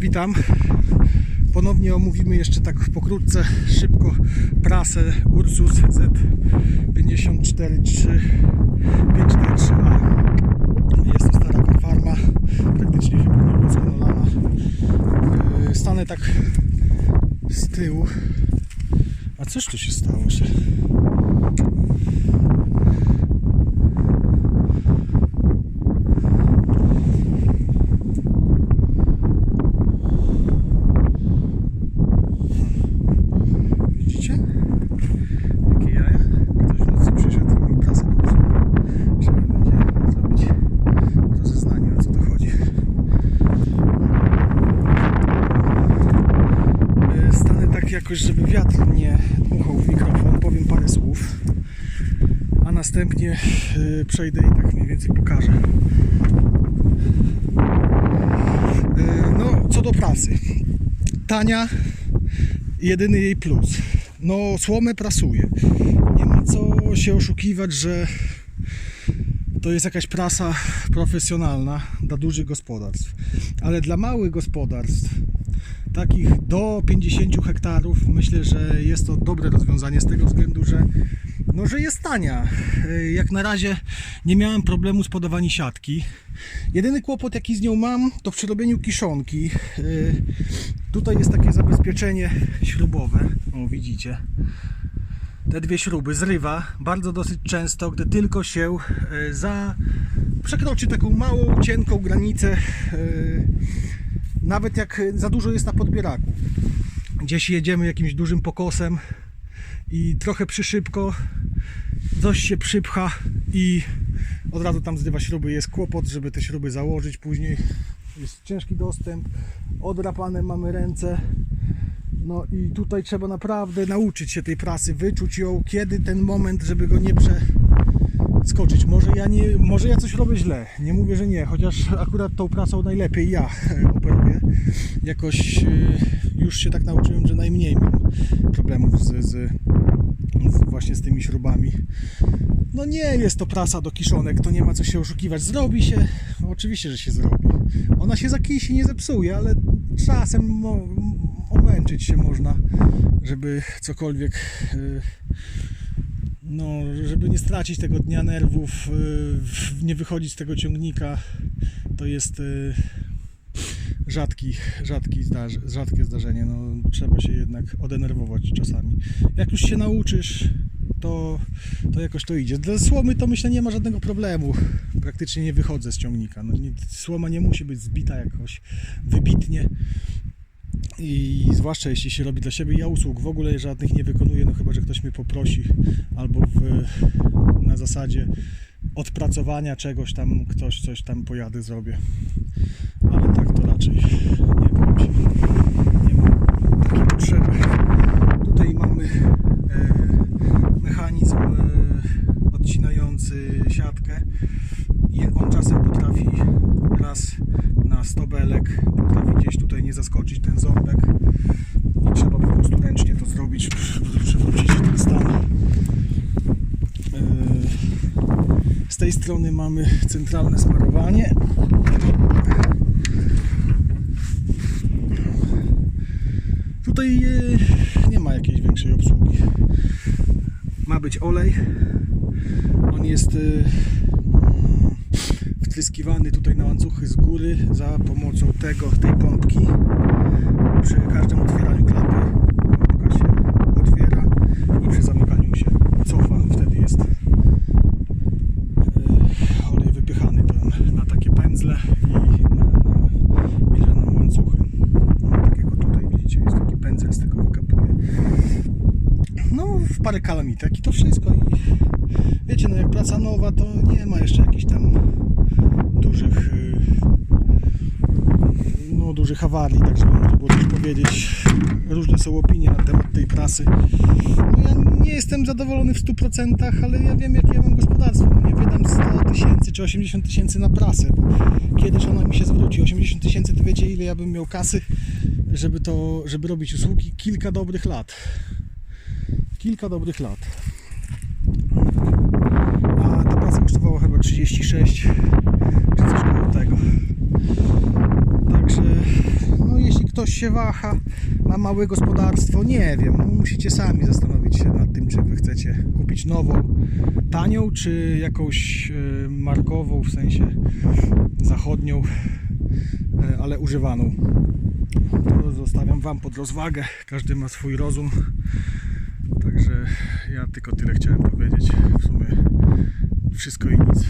witam. Ponownie omówimy jeszcze tak pokrótce, szybko prasę Ursus Z54353A. Jest to stara farma, praktycznie chyba nieudoskonalona. Yy, Stanę tak z tyłu. A cóż tu się stało? Widzicie? Jakie jaja? Ktoś w nocy przyszedł i mi prasę położył. Trzeba będzie zrobić rozeznanie o co to chodzi. E, Stanę tak jakoś, żeby wiatr nie dmuchał w mikrofon, powiem parę słów. A następnie e, przejdę i tak mniej więcej pokażę. E, No, co do prasy. Tania, jedyny jej plus. No, słomę prasuje. Nie ma co się oszukiwać, że to jest jakaś prasa profesjonalna dla dużych gospodarstw. Ale dla małych gospodarstw, takich do 50 hektarów, myślę, że jest to dobre rozwiązanie z tego względu, że no, że jest tania. Y, Jak na razie nie miałem problemu z podawaniem siatki. Jedyny kłopot jaki z nią mam to przy robieniu kiszonki. Y, Tutaj jest takie zabezpieczenie śrubowe. O, widzicie. Te dwie śruby zrywa bardzo dosyć często, gdy tylko się y, za przekroczy taką małą, cienką granicę. Nawet jak za dużo jest na podbieraku. Gdzieś jedziemy jakimś dużym pokosem i trochę przyszybko coś się przypcha i od razu tam zrywa śruby. Jest kłopot, żeby te śruby założyć później. Jest ciężki dostęp, odrapane mamy ręce. No i tutaj trzeba naprawdę nauczyć się tej prasy, wyczuć ją, kiedy ten moment, żeby go nie przeskoczyć. Może ja, nie, może ja coś robię źle, nie mówię, że nie, chociaż akurat tą prasą najlepiej ja operuję. Jakoś e, już się tak nauczyłem, że najmniej mam problemów z, z, właśnie z tymi śrubami. No nie jest to prasa do kiszonek, to nie ma co się oszukiwać. Zrobi się, oczywiście, że się zrobi. Ona się zakisi, nie zepsuje, ale czasem mo- omęczyć się można, żeby cokolwiek, y, no, żeby nie stracić tego dnia nerwów, y, nie wychodzić z tego ciągnika. To jest y, rzadki, rzadki zdarz, rzadkie zdarzenie. No, trzeba się jednak odenerwować czasami. Jak już się nauczysz, to, to jakoś to idzie. Dla słomy to myślę nie ma żadnego problemu. Praktycznie nie wychodzę z ciągnika. No, nie, słoma nie musi być zbita jakoś wybitnie. I zwłaszcza jeśli się robi dla siebie, ja usług w ogóle żadnych nie wykonuję, no chyba, że ktoś mnie poprosi albo w, na zasadzie odpracowania czegoś tam, ktoś coś tam pojadę, zrobię. Ale tak to raczej nie wiem, czy nie mam takiej potrzeby. Tutaj mamy e, mechanizm e, odcinający siatkę. I on czasem potrafi raz na 100 belek, potrafi gdzieś tutaj nie zaskoczyć ten ząbek i trzeba po prostu ręcznie to zrobić, przewrócić ten stan. E, Z tej strony mamy centralne smarowanie. Tutaj e, nie ma jakiejś większej obsługi. Ma być olej. On jest e, mm, wtryskiwany tutaj na łańcuchy z góry za pomocą tego, tej pompki. Przy każdym otwieraniu klapy pompka się otwiera i przy zamykaniu się cofa. Wtedy jest e, olej wypychany tam na takie pędzle i na, na, nam łańcuchy. No, takiego tutaj widzicie, jest taki pędzel, z tego wykapuje. No, w parę kalamitek i to wszystko. I wiecie, no jak praca nowa, to nie ma jeszcze jakichś tam dużych y, no, dużych awarii, tak żeby można było coś powiedzieć. Różne są opinie na temat tej prasy. No, ja nie jestem zadowolony w 100%, ale ja wiem, jakie ja mam gospodarstwo. No, nie wydam 100 tysięcy czy 80 tysięcy na prasę, bo kiedyś ona mi się zwróci. 80 tysięcy to wiecie, ile ja bym miał kasy, żeby to, żeby robić usługi? Kilka dobrych lat. Kilka dobrych lat. A ta prasa kosztowała chyba 36 czy coś koło tego. Także, no jeśli ktoś się waha, ma małe gospodarstwo, nie wiem. No, musicie sami zastanowić się nad tym, czy wy chcecie kupić nową, tanią, czy jakąś e, markową, w sensie zachodnią, e, ale używaną. To zostawiam Wam pod rozwagę. Każdy ma swój rozum. Także ja tylko tyle chciałem powiedzieć. W sumie wszystko i nic.